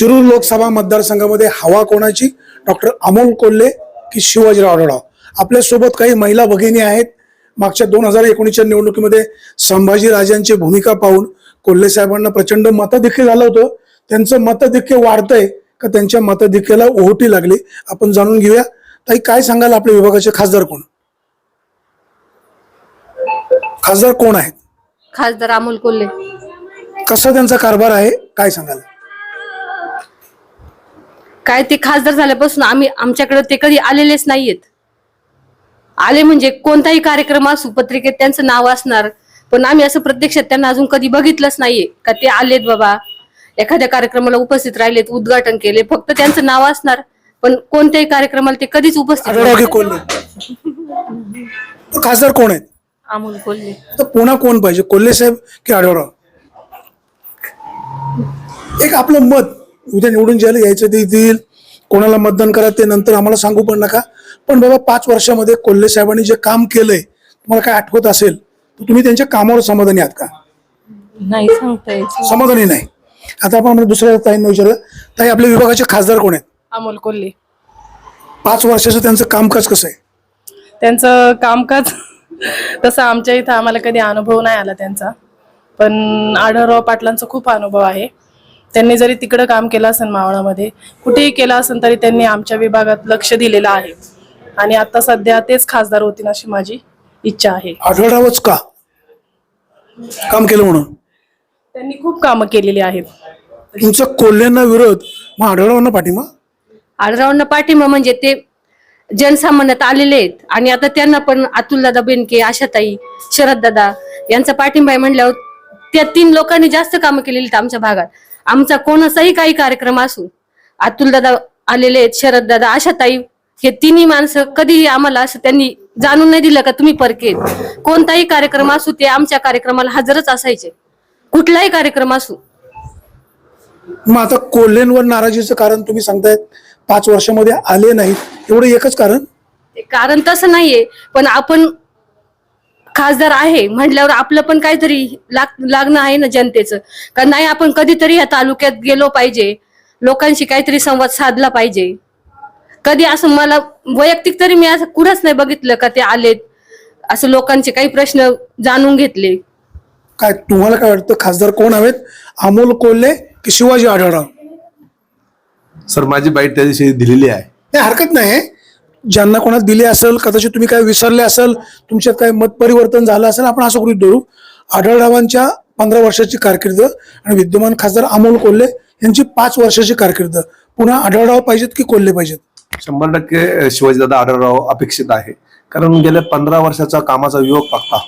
शिरूर लोकसभा मतदारसंघामध्ये हवा कोणाची? डॉक्टर अमोल कोल्हे की शिवाजीराव आढळराव आपल्यासोबत काही महिला भगिनी आहेत. मागच्या दोन हजार एकोणीसच्या निवडणुकीमध्ये संभाजीराजांची भूमिका पाहून कोल्हे साहेबांना प्रचंड मताधिक्य झालं होतं. त्यांचं मताधिक्य वाढतंय का त्यांच्या मताधिक्याला ओहोटी लागली? आपण जाणून घेऊया. ताई काय सांगाल आपल्या विभागाचे खासदार कोण? खासदार कोण आहेत? खासदार अमोल कोल्हे. कसा त्यांचा कारभार आहे? काय सांगाल? काय ते खासदार झाल्यापासून आम्ही आमच्याकडे ते कधी आलेलेच नाहीयेत. आले म्हणजे कोणताही कार्यक्रम असू पत्रिकेत त्यांचं नाव असणार पण आम्ही असं प्रत्यक्षात त्यांना अजून कधी बघितलंच नाहीये. का ते आलेत बाबा एखाद्या कार्यक्रमाला उपस्थित राहिलेत उद्घाटन केले फक्त त्यांचं नाव असणार पण कोणत्याही कार्यक्रमाला ते कधीच उपस्थित. कोल्हे खासदार कोण आहेत? अमोल कोल्हे. तर पुन्हा कोण पाहिजे? कोल्हे साहेब की आढळराव? एक आपलं मत उद्या निवडून ज्याला यायचं ते येतील कोणाला मतदान करा ते नंतर आम्हाला सांगू पण नका. पण बाबा पाच वर्षामध्ये कोल्हे साहेबांनी जे काम केलंय तुम्हाला काय आठवत असेल तर तुम्ही त्यांच्या कामावर समाधानी आहात का? नाही सांगता समाधानी नाही. आता आपण दुसऱ्या ताईंना विचारलं ताई आपल्या विभागाचे खासदार कोण आहेत? अमोल कोल्हे. पाच वर्षाचं त्यांचं कामकाज कसं आहे? त्यांचं कामकाज तसं आमच्या इथं आम्हाला कधी अनुभव नाही आला त्यांचा. पण आढळराव पाटलांचा खूप अनुभव आहे. त्यांनी जरी तिकडं काम केलं असेल मावळामध्ये कुठेही केलं असेल तरी त्यांनी आमच्या विभागात लक्ष दिलेलं आहे. आणि आता सध्या तेच खासदार होतील अशी माझी इच्छा आहे. आढळरावच का? काम केलं म्हणून? त्यांनी खूप कामं केलेली आहेत. तुमचं कोल्ह्यांना विरोध मग आढळरावांना पाठिंबा? आढळरावांना पाठिंबा म्हणजे ते जनसामान्यात आलेले आहेत. आणि आता त्यांना पण अतुलदादा बेनके आशाताई शरददादा यांचा पाठिंबा आहे म्हणल्यावर त्या तीन लोकांनी जास्त कामं केलेली आहेत आमच्या भागात. आमचा कोणाचाही काही कार्यक्रम असू अतुलदादा आलेले आहेत शरददादा आशाताई हे तिन्ही माणसं कधीही आम्हाला असं त्यांनी जाणून नाही दिलं का तुम्ही परकेत कोणताही कार्यक्रम असू ते आमच्या कार्यक्रमाला हजरच असायचे. कुठलाही कार्यक्रम असू. मग आता कोल्हेंवर नाराजीचं कारण तुम्ही सांगतायत पाच वर्षामध्ये आले नाहीत एवढं एकच कारण? कारण तसं नाहीये पण आपण खासदार आहे म्हटल्यावर आपलं पण काहीतरी लाग लागणं आहे ना जनतेचं. का नाही आपण कधीतरी या तालुक्यात गेलो पाहिजे. लोकांशी काहीतरी संवाद साधला पाहिजे. कधी असं मला वैयक्तिक तरी मी असं कुठंच नाही बघितलं का ते आलेत. असं लोकांचे काही प्रश्न जाणून घेतले. काय तुम्हाला काय वाटतं खासदार कोण हवेत? अमोल कोल्हे की शिवाजी आढळराव? सर माझी बाईट त्या दिवशी दिलेली आहे. नाही हरकत नाही ज्यांना कोणाला दिले असेल कदाचित तुम्ही काय विसरले असेल तुमच्यात काय मत परिवर्तन झालं असेल आपण असं गृहित धरू. आढळरावांच्या पंधरा वर्षाची कारकीर्द आणि विद्यमान खासदार अमोल कोल्हे यांची पाच वर्षाची कारकीर्द. पुन्हा आढळराव पाहिजेत की कोल्हे पाहिजेत? शंभर टक्के शिवाजीदादा आढळराव अपेक्षित आहे. कारण गेल्या पंधरा वर्षाचा कामाचा योग पाहता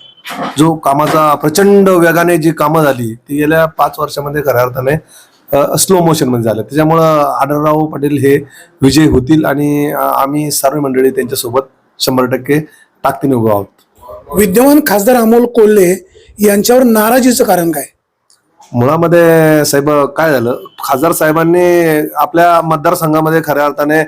जो कामाचा प्रचंड वेगाने जी कामं झाली ती गेल्या पाच वर्षामध्ये खऱ्या अर्थाने स्लो मोशनमध्ये झालं. त्याच्यामुळं आढळराव पाटील हे विजय होतील आणि आम्ही सर्व मंडळी त्यांच्यासोबत शंभर टक्के ताकदीने उभे आहोत. विद्यमान खासदार अमोल कोल्हे यांच्यावर नाराजीचं कारण काय? मुळामध्ये साहेब काय झालं? खासदार साहेबांनी आपल्या मतदारसंघामध्ये खऱ्या अर्थाने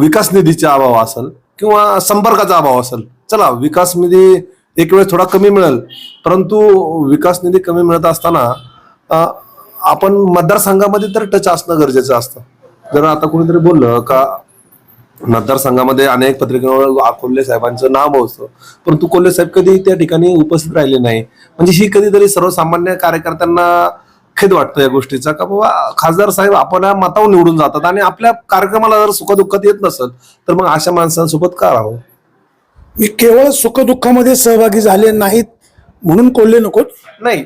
विकास निधीचा अभाव असेल किंवा संपर्काचा अभाव असेल चला विकास निधी एक वेळेस थोडा कमी मिळेल. परंतु विकास निधी कमी मिळत असताना आपण मतदारसंघामध्ये तर टच असणं गरजेचं असतं. जर आता कोणीतरी बोललं का मतदारसंघामध्ये अनेक पत्रिकांवर कोल्हे साहेबांचं नाव असतं परंतु कोल्हे साहेब कधी त्या ठिकाणी उपस्थित राहिले नाही. म्हणजे ही कधीतरी सर्वसामान्य कार्यकर्त्यांना खेद वाटतं या गोष्टीचा का बाबा खासदार साहेब आपल्या मतावर निवडून जातात आणि आपल्या कार्यक्रमाला जर सुखदुःखात येत नसेल तर मग अशा माणसांसोबत का राहावं? मी केवळ सुखदुःखामध्ये सहभागी झाले नाहीत म्हणून कोल्हे नको नाही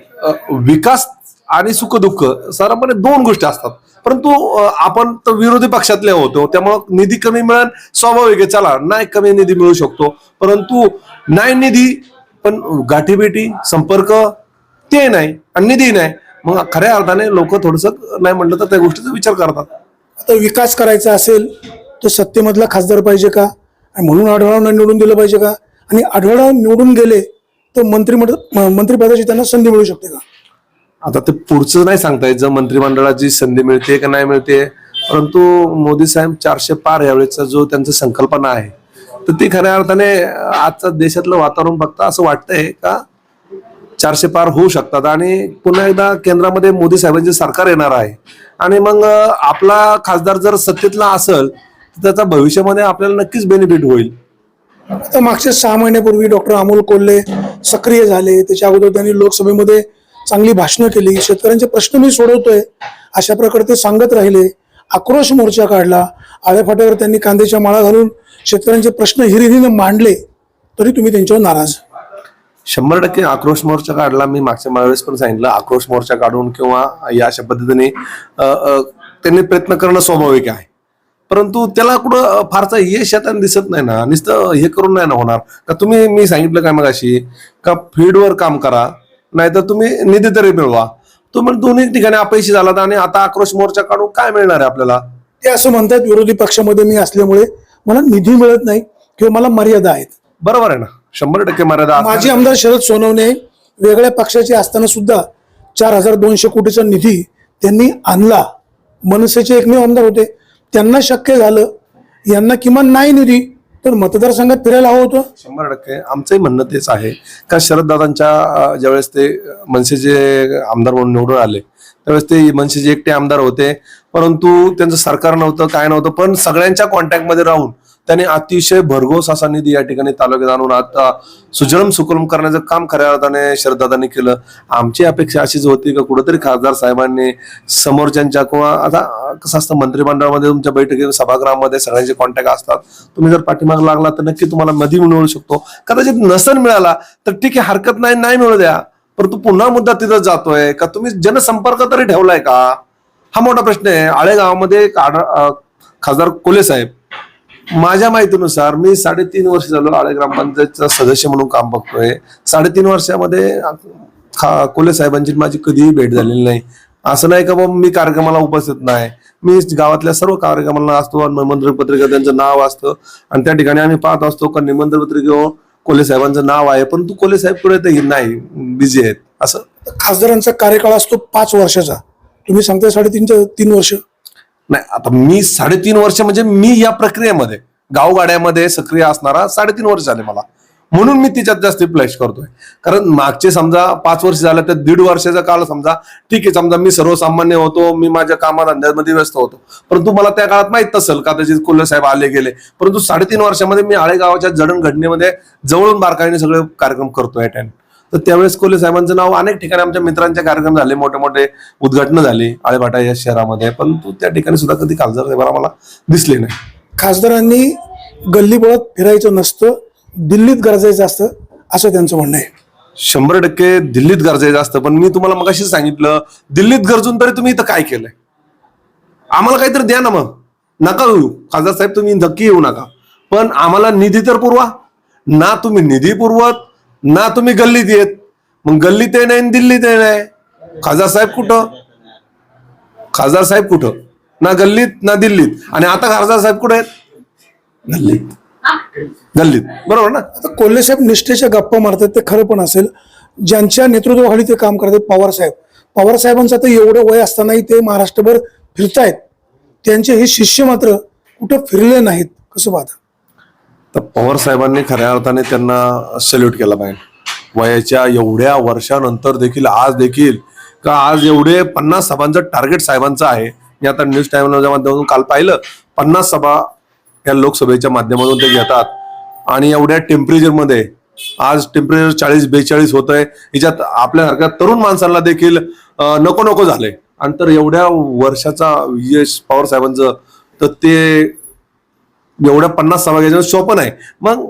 विकास आणि सुखदुःख साधारणपणे दोन गोष्टी असतात. परंतु आपण तर विरोधी पक्षातले होतो त्यामुळं निधी कमी मिळेल स्वाभाविक आहे चला नाही कमी निधी मिळू शकतो. परंतु नाही निधी पण गाठीभेटी संपर्क ते नाही आणि निधी नाही. मग खऱ्या अर्थाने लोक थोडस नाही म्हटलं तर त्या गोष्टीचा विचार करतात. आता विकास करायचा असेल तर सत्तेमधला खासदार पाहिजे का? आणि म्हणून आढळरावांना निवडून दिलं पाहिजे का? आणि आढळाव निवडून गेले तर मंत्रिमंडळ मंत्रिपदाची त्यांना संधी मिळू शकते का? आता ते पुढचं नाही सांगता येत. जर मंत्रिमंडळाची संधी मिळते का नाही मिळते परंतु मोदी साहेब चारशे पार यावेळेचा जो त्यांचा संकल्पना आहे तर ती खऱ्या अर्थाने आजचं देशातलं वातावरण बघता असं वाटतंय का चारशे पार होऊ शकतात. आणि पुन्हा एकदा केंद्रामध्ये मोदी साहेबांचे सरकार येणार आहे. आणि मग आपला खासदार जर सत्तेतला असेल तर त्याचा भविष्यामध्ये आपल्याला नक्कीच बेनिफिट होईल. मागच्या सहा महिन्यापूर्वी डॉक्टर अमोल कोल्हे सक्रिय झाले. त्याच्या अगोदर त्यांनी लोकसभेमध्ये चांगली भाषणं केली. शेतकऱ्यांचे प्रश्न मी सोडवतोय. अशा प्रकारे ते सांगत राहिले. आक्रोश मोर्चा काढला. आळेफाट्यावर त्यांनी कांद्याच्या माळा घालून शेतकऱ्यांचे प्रश्न हिरिरीनं मांडले. तरी तुम्ही त्यांच्यावर नाराज. शंभर टक्के आक्रोश मोर्चा काढला. मी मागच्या वेळेस पण सांगितलं आक्रोश मोर्चा काढून किंवा या अशा पद्धतीने त्यांनी प्रयत्न करणं स्वाभाविक आहे. परंतु त्याला कुठं फारसा यश आता दिसत नाही ना. नुसतं हे करून नाही ना होणार. का तुम्ही मी सांगितलं काय मग अशी का फील्डवर काम करा? नाहीतर तुम्ही निधी तरी मिळवा. तुम्ही दोन्ही ठिकाणी अपयशी झालात आणि आता आक्रोश मोर्चा काढून काय मिळणार आहे आपल्याला? ते असं म्हणतात विरोधी पक्षामध्ये मी असल्यामुळे मला निधी मिळत नाही किंवा मला मर्यादा आहेत. बरोबर आहे ना. शंभर टक्के मर्यादा. माजी आमदार शरद सोनवणे वेगळ्या पक्षाचे असताना सुद्धा चार हजार दोनशे कोटीचा निधी त्यांनी आणला. मनसेचे एकमेव आमदार होते. त्यांना शक्य झालं. यांना किमान नाही निधी. तर मतदारसंघात फिरायला हवं होतं? शंभर टक्के. आमचंही म्हणणं तेच आहे. का शरददादांच्या ज्यावेळेस ते मनसेचे आमदार म्हणून निवडून आले त्यावेळेस ते मनसेचे एकटे आमदार होते. परंतु त्यांचं सरकार नव्हतं काय नव्हतं पण सगळ्यांच्या कॉन्टॅक्टमध्ये राहून त्यांनी अतिशय भरघोस असा निधी या ठिकाणी तालुक्यात आणून आता सुजलम सुकलम करण्याचं काम खऱ्या अर्थाने श्रद्धादानी केलं. आमची अपेक्षा अशीच होती की कुठेतरी खासदार साहेबांनी समोरच्यांच्या किंवा आता कसं असतं मंत्रिमंडळामध्ये तुमच्या बैठकीत सभागृहामध्ये सगळ्यांचे कॉन्टॅक्ट असतात. तुम्ही जर पाठीमाग लागला तर नक्की तुम्हाला नदी मिळू शकतो. कदाचित नसन मिळाला तर ठीक आहे हरकत नाही नाही मिळू द्या. परंतु पुन्हा मुद्दा तिथं जातोय. का तुम्ही जनसंपर्क तरी ठेवलाय का? हा मोठा प्रश्न आहे. आळेगावामध्ये आढळ- खासदार कोले साहेब माझ्या माहितीनुसार मी साडेतीन वर्ष झालो आळे ग्रामपंचायतचा सदस्य म्हणून काम बघतोय. साडेतीन वर्षामध्ये खा- कोले साहेबांची माझी कधीही भेट झालेली नाही. असं नाही का बाबा मी कार्यक्रमाला उपस्थित नाही. मी गावातल्या सर्व कार्यक्रमाला असतो निमंत्रण पत्रिका त्यांचं नाव असतं. आणि त्या ठिकाणी आम्ही पाहत असतो का निमंत्रण पत्रिकेवर हो, कोले साहेबांचं नाव आहे. परंतु कोले साहेब पुढे ते नाही बिझी आहेत. असं खासदारांचा कार्यकाळ असतो पाच वर्षाचा. तुम्ही सांगताय साडेतीनच्या तीन वर्ष. नाही आता मी साडेतीन वर्ष म्हणजे मी या प्रक्रियेमध्ये गावगाड्यामध्ये सक्रिय असणारा साडेतीन वर्ष झाले मला. म्हणून मी तिच्यात जास्त फ्लॅश करतोय. कारण मागचे समजा पाच वर्ष झालं तर दीड वर्षाचा काळ समजा ठीक आहे समजा मी सर्वसामान्य होतो मी माझ्या कामाधंद्यामध्ये व्यस्त होतो. परंतु मला त्या काळात माहीत नसेल का त्याचे कोल्हे साहेब आले गेले. परंतु साडेतीन वर्षामध्ये मी आळेगावाच्या जडणघडणीमध्ये जवळून बारकाईने सगळे कार्यक्रम करतोय अटेंड तर त्यावेळेस कोल्हे साहेबांचं नाव अनेक ठिकाणी आमच्या मित्रांचे कार्यक्रम झाले मोठे मोठे उद्घाटन झाली आळेभाटा या शहरामध्ये. परंतु त्या ठिकाणी सुद्धा कधी खासदार साहेबांना मला दिसले नाही. खासदारांनी गल्लीबोळात फिरायचं नसतं दिल्लीत गरजायचं असतं असं त्यांचं म्हणणं आहे. शंभर टक्के दिल्लीत गरजायचं असतं. पण मी तुम्हाला मगाशी सांगितलं दिल्लीत गरजून तरी तुम्ही इथं काय केलंय? आम्हाला काहीतरी द्या ना मग. नका येऊ खासदार साहेब तुम्ही नक्की येऊ नका. पण आम्हाला निधी तर पुरवा. ना तुम्ही निधी पुरवत ना तुम्ही गल्लीत येत. मग गल्लीत ते नाही आणि दिल्लीत ये नाही खासदार साहेब कुठं? खासदार साहेब कुठं? ना गल्लीत ना दिल्लीत. आणि आता खासदार साहेब कुठे आहेत? गल्लीत. गल्लीत. बरोबर ना? आता कोल्हे साहेब निष्ठेच्या गप्पा मारतात ते खरं पण असेल. ज्यांच्या नेतृत्वाखाली ते काम करतात पवार साहेब. पवार साहेबांचं आता एवढं वय असतानाही ते महाराष्ट्रभर फिरतायत. त्यांचे हे शिष्य मात्र कुठं फिरले नाहीत कसं पाहता? तर पवार साहेबांनी खऱ्या अर्थाने त्यांना सल्यूट केला पाहिजे वयाच्या एवढ्या वर्षानंतर देखील आज देखील का आज एवढे पन्नास सभांचं टार्गेट साहेबांचं आहे. मी आता न्यूज टाईमच्या माध्यमातून काल पाहिलं पन्नास सभा या लोकसभेच्या माध्यमातून ते घेतात. आणि एवढ्या टेम्परेचरमध्ये आज टेम्परेचर चाळीस बेचाळीस होत आहे याच्यात आपल्यासारख्या तरुण माणसांना देखील नको नको झाले आणि तर एवढ्या वर्षाचा यश पवार साहेबांचं तर ते एवढ्या पन्नास सभा घ्यायचं सोपं नाही मग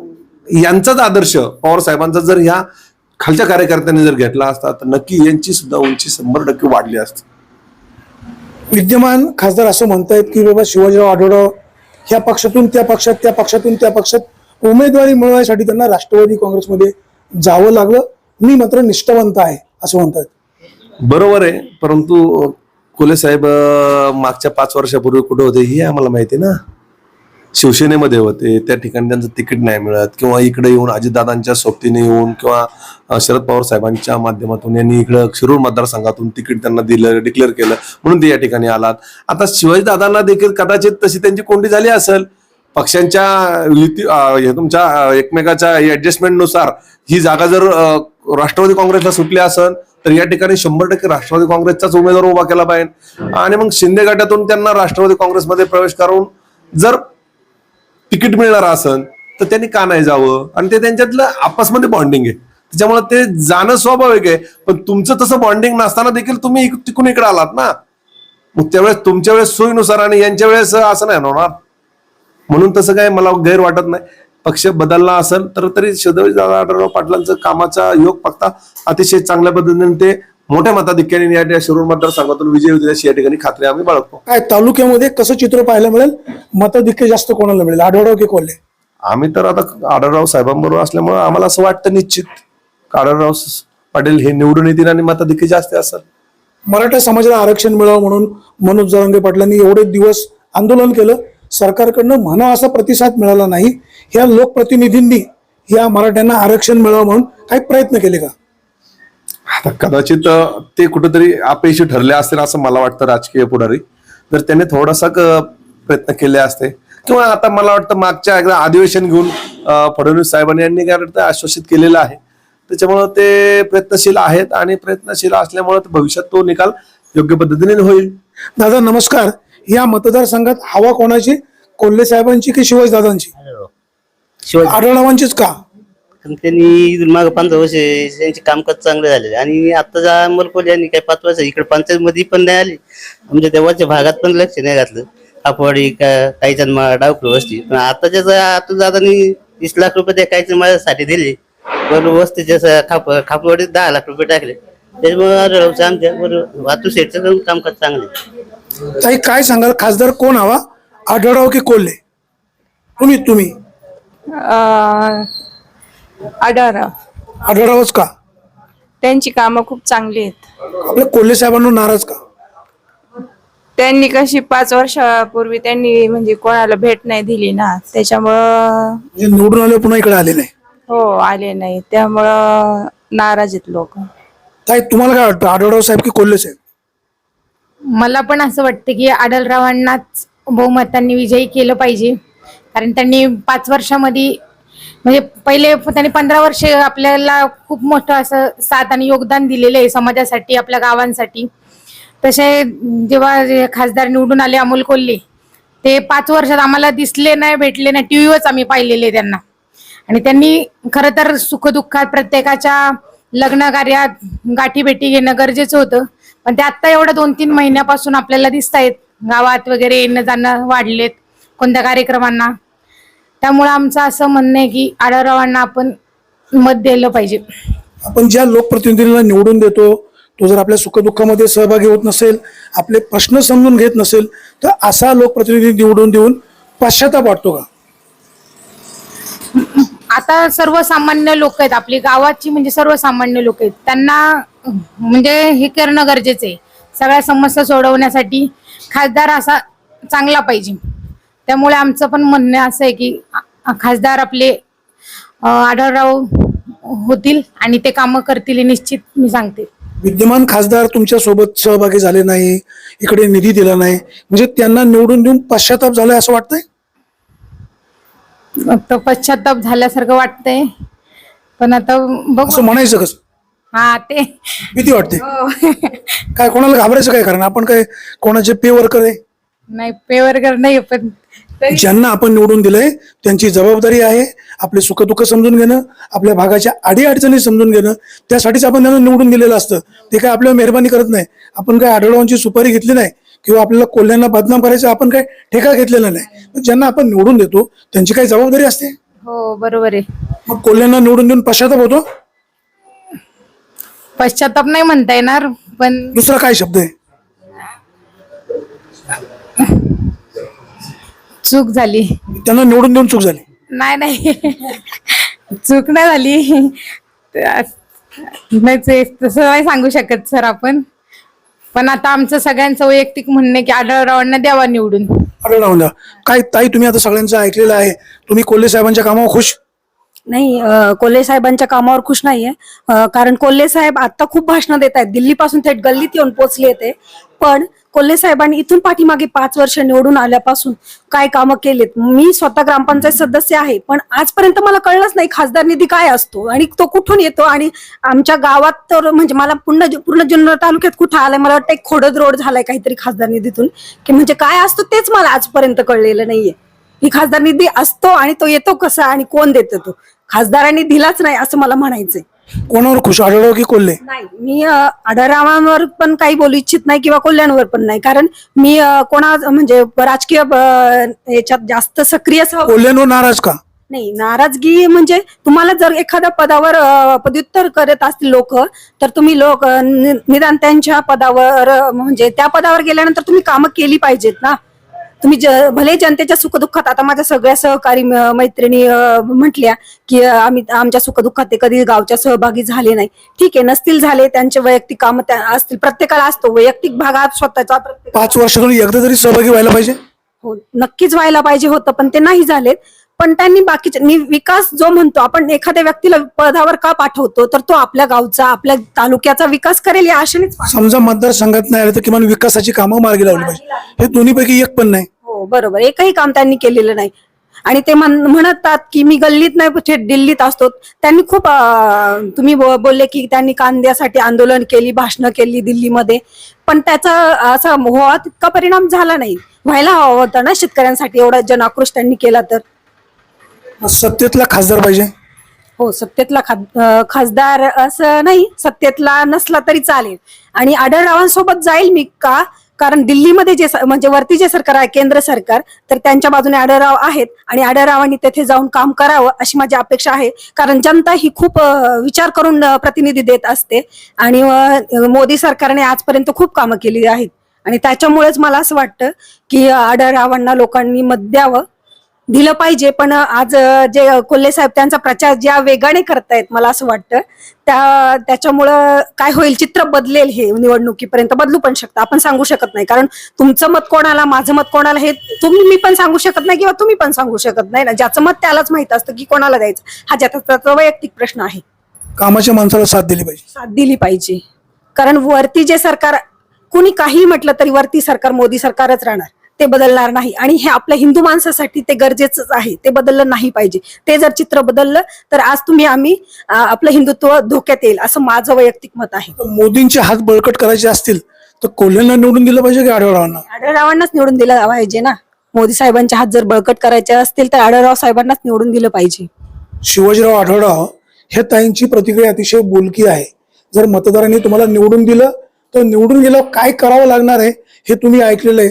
यांचाच आदर्श पवार साहेबांचा जर ह्या खालच्या कार्यकर्त्यांनी जर घेतला असता तर नक्की यांची सुद्धा उंची शंभर टक्के वाढली असती. विद्यमान खासदार असं म्हणतायत की बाबा शिवाजीराव आढळराव ह्या पक्षातून त्या पक्षात त्या पक्षातून त्या पक्षात उमेदवारी मिळवण्यासाठी त्यांना राष्ट्रवादी काँग्रेसमध्ये जावं लागलं. मी मात्र निष्ठावंत आहे असं म्हणतात बरोबर आहे परंतु कोले साहेब मागच्या पाच वर्षापूर्वी कुठे होते हे आम्हाला माहिती आहे ना? शिवसेनेमध्ये होते त्या ठिकाणी त्यांचं तिकीट नाही मिळत किंवा इकडे येऊन अजितदादांच्या सोबतीने येऊन किंवा शरद पवार साहेबांच्या माध्यमातून यांनी इकडं शिरूर मतदारसंघातून तिकीट त्यांना दिलं डिक्लेअर केलं म्हणून ते या ठिकाणी आलात. आता शिवाजीदादांना देखील कदाचित तशी त्यांची कोंडी झाली असेल. पक्षांच्या युती तुमच्या एकमेकाच्या ऍडजस्टमेंटनुसार ही जागा जर राष्ट्रवादी काँग्रेसला सुटली असेल तर या ठिकाणी शंभर टक्के राष्ट्रवादी काँग्रेसचाच उमेदवार उभा केला पाहिजे. आणि मग शिंदे गटातून त्यांना राष्ट्रवादी काँग्रेसमध्ये प्रवेश करून जर तिकीट मिळणार असन तर त्यांनी का नाही जावं? आणि ते त्यांच्यातलं आपसमध्ये बॉन्डिंग आहे. त्याच्यामुळे ते जाणं स्वाभाविक आहे पण तुमचं तसं बॉन्डिंग नसताना देखील तुम्ही तिकून तिकडून इकडे आलात ना? मग त्यावेळेस तुमच्या वेळेस सोयीनुसार आणि यांच्या वेळेस असं नाही होणार. म्हणून तसं काय मला गैर वाटत नाही. पक्ष बदलला असेल तर तरी दादा पाटलांचं कामाचा योग बघता अतिशय चांगल्या पद्धतीने ते मोठ्या मताधिक्याने या ठिकाणी शिरूर मतदारसंघातून विजय होतील या ठिकाणी खात्री आम्ही बाळगतो. काय तालुक्यामध्ये कसं चित्र पाहायला मिळेल? मताधिक्य जास्त कोणाला मिळेल? आढळराव की कोल्हे? आम्ही तर आता आढळराव साहेबांबरोबर असल्यामुळे आम्हाला असं वाटतं निश्चित. आढळराव पाटील हे निवडून येतील आणि मताधिक्य जास्त असेल. मराठा समाजाला आरक्षण मिळावं म्हणून मनोज जरांगे पाटलांनी एवढे दिवस आंदोलन केलं. सरकारकडनं म्हणा असा प्रतिसाद मिळाला नाही. ह्या लोकप्रतिनिधींनी या मराठ्यांना आरक्षण मिळावं म्हणून काही प्रयत्न केले का? आता कदाचित ते कुठेतरी अपयशी ठरले असतील असं मला वाटतं राजकीय पुढारी. जर त्यांनी थोडासा प्रयत्न केले असते. किंवा आता मला वाटतं मागच्या एकदा अधिवेशन घेऊन फडणवीस साहेबांनी यांनी काय वाटतं आश्वासित केलेलं आहे. त्याच्यामुळं ते प्रयत्नशील आहेत आणि प्रयत्नशील असल्यामुळे भविष्यात तो निकाल योग्य पद्धतीने होईल. दादा नमस्कार. या मतदारसंघात हवा कोणाची? कोल्हे साहेबांची की शिवाजी दादांची? शिवाजी. आढळरावांचीच का? त्यांनी माग पंधरा वर्ष त्यांचे कामकाज चांगले झाले आणि आता ज्या अमोल यांनी काही पाच वर्ष इकडे पंचायत मध्ये पण नाही आली. म्हणजे तेव्हाच्या भागात पण लक्ष नाही घातलं. कापवाडी का काही डावकर वस्ती. पण आता ज्याचं आता दादानी वीस लाख रुपये त्या काही माझ्यासाठी दिले. बरोबर वस्तीच्या खाप खापवाडीत दहा लाख रुपये टाकले. त्याच्यामुळे आमच्या. बरोबर वाहतूक सेटचं पण कामकाज चांगलं. ताई काय सांगाल? खासदार कोण हवा? आढळराव की कोल्हे? तुम्ही तुम्ही. आढळराव आढळरावच का? त्यांची कामं खूप चांगली आहेत. आपल्या कोल्हे साहेबांना नाराज का? त्यांनी कशी पाच वर्षापूर्वी त्यांनी म्हणजे कोणाला भेट नाही दिली ना त्याच्यामुळं म्हणजे निवडून आले पुन्हा इकडे आले नाही. हो आले नाही. त्यामुळं नाराज आहेत लोक. ताई तुम्हाला काय वाटतं आढळराव साहेब की कोल्हे साहेब? मला पण असं वाटतं की आढळरावांनाच बहुमतांनी विजयी केलं पाहिजे. कारण त्यांनी पाच वर्षामध्ये म्हणजे पहिले त्यांनी पंधरा वर्ष आपल्याला खूप मोठं असं साथ आणि योगदान दिलेलं आहे समाजासाठी आपल्या गावांसाठी. तसे जेव्हा खासदार निवडून आले अमोल कोल्हे ते पाच वर्षात आम्हाला दिसले नाही भेटले नाही टीव्हीवरच आम्ही पाहिलेले त्यांना. आणि त्यांनी खरं तर सुखदुःखात प्रत्येकाच्या लग्न कार्यात गाठी भेटी घेणं गरजेचं होतं. पण ते आत्ता एवढं दोन तीन महिन्यापासून आपल्याला दिसत आहेत गावात वगैरे येणं जाणं वाढलेत कोणत्या कार्यक्रमांना. त्यामुळे आमचं असं म्हणणं आहे की आढळरावांना आपण मत दिलं पाहिजे. आपण ज्या लोकप्रतिनिधींना निवडून देतो तो जर आपल्या सुखदुःखामध्ये सहभागी होत नसेल आपले प्रश्न समजून घेत नसेल तर असा लोकप्रतिनिधी निवडून देऊन पश्चाताप वाटतो का? आता सर्वसामान्य लोक आहेत आपली गावाची म्हणजे सर्वसामान्य लोक आहेत त्यांना म्हणजे हे करणं गरजेचं आहे. सगळ्या समस्या सोडवण्यासाठी खासदार असा चांगला पाहिजे. त्यामुळे आमचं पण म्हणणं असं आहे की खासदार आपले आढळराव होतील आणि ते कामं करतील निश्चित मी सांगते. विद्यमान खासदार तुमच्यासोबत सहभागी झाले नाही इकडे निधी दिला नाही म्हणजे त्यांना निवडून देऊन पश्चाताप झालाय असं वाटतंय? फक्त पश्चाताप झाल्यासारखं वाटतंय. पण आता असं बघू म्हणायचं कसं? हा ते. भीती वाटते. हो. काय कोणाला घाबरायचं काय? कारण आपण काय कोणाचे पे वर्कर आहे? नाही पेवरकर नाही पण तरी ज्यांना आपण निवडून दिलंय त्यांची जबाबदारी आहे आपले सुखदुःख समजून घेणं आपल्या भागाच्या अडीअडचणी समजून घेणं. त्यासाठीच आपण त्यांना निवडून दिलेलं असतं. ते काय आपल्याला मेहरबानी करत नाही. आपण काय आढळवांची सुपारी घेतली नाही किंवा आपल्याला कोल्ह्यांना बदनाम करायचं आपण काय ठेका घेतलेला नाही. पण ज्यांना आपण निवडून देतो त्यांची काही जबाबदारी असते. हो बरोबर आहे. मग कोल्ह्यांना निवडून देऊन पश्चाताप होतो? पश्चाताप नाही म्हणता येणार पण दुसरा काय शब्द आहे? चूक झाली. त्यांना निवडून देऊन चूक झाली. नाही नाही. चूक नाही झाली. त्या- नाही ते तसं नाही सांगू शकत सर आपण. पण आता आमचं सगळ्यांचं वैयक्तिक म्हणणं आहे की आढळरावांना द्यावा निवडून. आढळरावांना काय ताई तुम्ही आता सगळ्यांचं ऐकलेलं आहे. तुम्ही कोल्हे साहेबांच्या कामावर खुश? नाही कोल्हे साहेबांच्या कामावर खुश नाहीये. कारण कोल्हे साहेब आता खूप भाषणं देत आहेत. दिल्लीपासून थेट गल्लीत येऊन पोहोचले ते पण कोल्हे साहेबांनी इथून पाठीमागे पाच वर्ष निवडून आल्यापासून काय कामं केलेत? मी स्वतः ग्रामपंचायत सदस्य आहे पण आजपर्यंत मला कळलंच नाही खासदार निधी काय असतो आणि तो कुठून येतो आणि आमच्या गावात तर म्हणजे मला पूर्ण पूर्ण जुन्नर तालुक्यात कुठं आलाय? मला वाटतं एक खोडद रोड झालाय काहीतरी खासदार निधीतून. की म्हणजे काय असतो तेच मला आजपर्यंत कळलेलं नाहीये. ही खासदार निधी असतो आणि तो येतो कसा आणि कोण देतो तो? खासदारांनी दिलाच नाही असं मला म्हणायचंय. कोणावर खुश? आढळराव की कोल्हे? नाही मी आढळरावांवर पण काही बोलू इच्छित नाही किंवा कल्याणवर पण नाही. कारण मी अ, कोणा म्हणजे राजकीय अ, याच्यात जास्त सक्रिय सह- कोल्हेंवर नाराज का? नाही नाराजगी म्हणजे तुम्हाला जर एखाद्या पदावर अ, पदव्युत्तर करत असतील लोक तर तुम्ही लोक अ, नि- निदान त्यांच्या पदावर अ, म्हणजे त्या पदावर गेल्यानंतर तुम्ही कामं केली पाहिजेत ना. तुम्ही भले जनतेच्या सुखदुःखात आता माझ्या सगळ्या सहकारी मैत्रिणी म्हटल्या की आम्ही आमच्या सुखदुःखात ते कधी गावच्या सहभागी झाले नाही. ठीक आहे नसतील झाले त्यांचे वैयक्तिक काम असतील. प्रत्येकाला असतो. वैयक्तिक भागात स्वतःचा पाच वर्षातून एकदा तरी सहभागी व्हायला पाहिजे? हो नक्कीच व्हायला पाहिजे होतं पण ते नाही झालेत. पण त्यांनी बाकीचे विकास जो म्हणतो आपण एखाद्या व्यक्तीला पदावर का पाठवतो तर तो आपल्या गावचा आपल्या तालुक्याचा विकास करेल या आशेनेच पाठवतो. समजा मतदारसंघात नाही आलं तर किमान विकासाची कामं मार्गी लावली पाहिजे. हे दोन्हीपैकी एक पण नाही. हो बरोबर. एकही काम त्यांनी केलेलं नाही. आणि ते म्हण- म्हणतात की मी गल्लीत नाही थेट दिल्लीत असतो. त्यांनी खूप तुम्ही बोलले की त्यांनी कांद्यासाठी आंदोलन केली भाषणं केली दिल्लीमध्ये. पण त्याचा असा व्हावा तितका परिणाम झाला नाही. व्हायला हवा होता ना शेतकऱ्यांसाठी एवढा जन आक्रोश त्यांनी केला तर. सत्तेतला खासदार पाहिजे? हो सत्तेतला खाद- अं, खासदार असं नाही सत्तेतला नसला तरी चालेल. आणि आढळरावांसोबत जाईल मी का? कारण दिल्लीमध्ये जे स- म्हणजे वरती जे सरकार आहे केंद्र सरकार तर त्यांच्या बाजूने आढळराव आहेत आणि आढळरावांनी तेथे जाऊन काम करावं अशी माझी अपेक्षा आहे. कारण जनता ही खूप अं, विचार करून अं, प्रतिनिधी देत असते आणि अं, मोदी सरकारने आजपर्यंत खूप कामं केली आहेत. आणि त्याच्यामुळेच मला असं वाटतं की आढळरावांना लोकांनी मत द्यावं. दिलं पाहिजे पण आज जे कोल्हे साहेब त्यांचा प्रचार ज्या वेगाने करतायत मला असं वाटतं त्या त्याच्यामुळं काय होईल चित्र बदलेल हे निवडणुकीपर्यंत. बदलू पण शकतं आपण सांगू शकत नाही. कारण तुमचं मत कोणाला माझं मत कोणाला हे तुम्ही मी पण सांगू शकत नाही किंवा तुम्ही पण सांगू शकत नाही ना. ज्याचं मत त्यालाच माहीत असतं की कोणाला द्यायचं. हा ज्याचा त्याचा वैयक्तिक प्रश्न आहे. कामाच्या माणसाला साथ दिली पाहिजे. साथ दिली पाहिजे. कारण वरती जे सरकार कुणी काही म्हटलं तरी वरती सरकार मोदी सरकारच राहणार. ते बदलणार नाही. आणि हे आपल्या हिंदू माणसासाठी ते गरजेचंच आहे. ते बदललं नाही पाहिजे. ते जर चित्र बदललं तर आज तुम्ही आम्ही आपलं हिंदुत्व धोक्यात येईल असं माझं वैयक्तिक मत आहे. मोदींचे हात बळकट करायचे असतील तर कोल्हेंना निवडून दिलं पाहिजे की आढळरावांना? आढळरावांनाच निवडून दिलं पाहिजे ना. मोदी साहेबांचे हात जर बळकट करायचे असतील तर आढळराव साहेबांनाच निवडून दिलं पाहिजे. शिवाजीराव आढळराव हे ताईंची प्रतिक्रिया अतिशय बोलकी आहे. जर मतदारांनी तुम्हाला निवडून दिलं तर निवडून गेल्यावर काय करावं लागणार आहे हे तुम्ही ऐकलेलं आहे.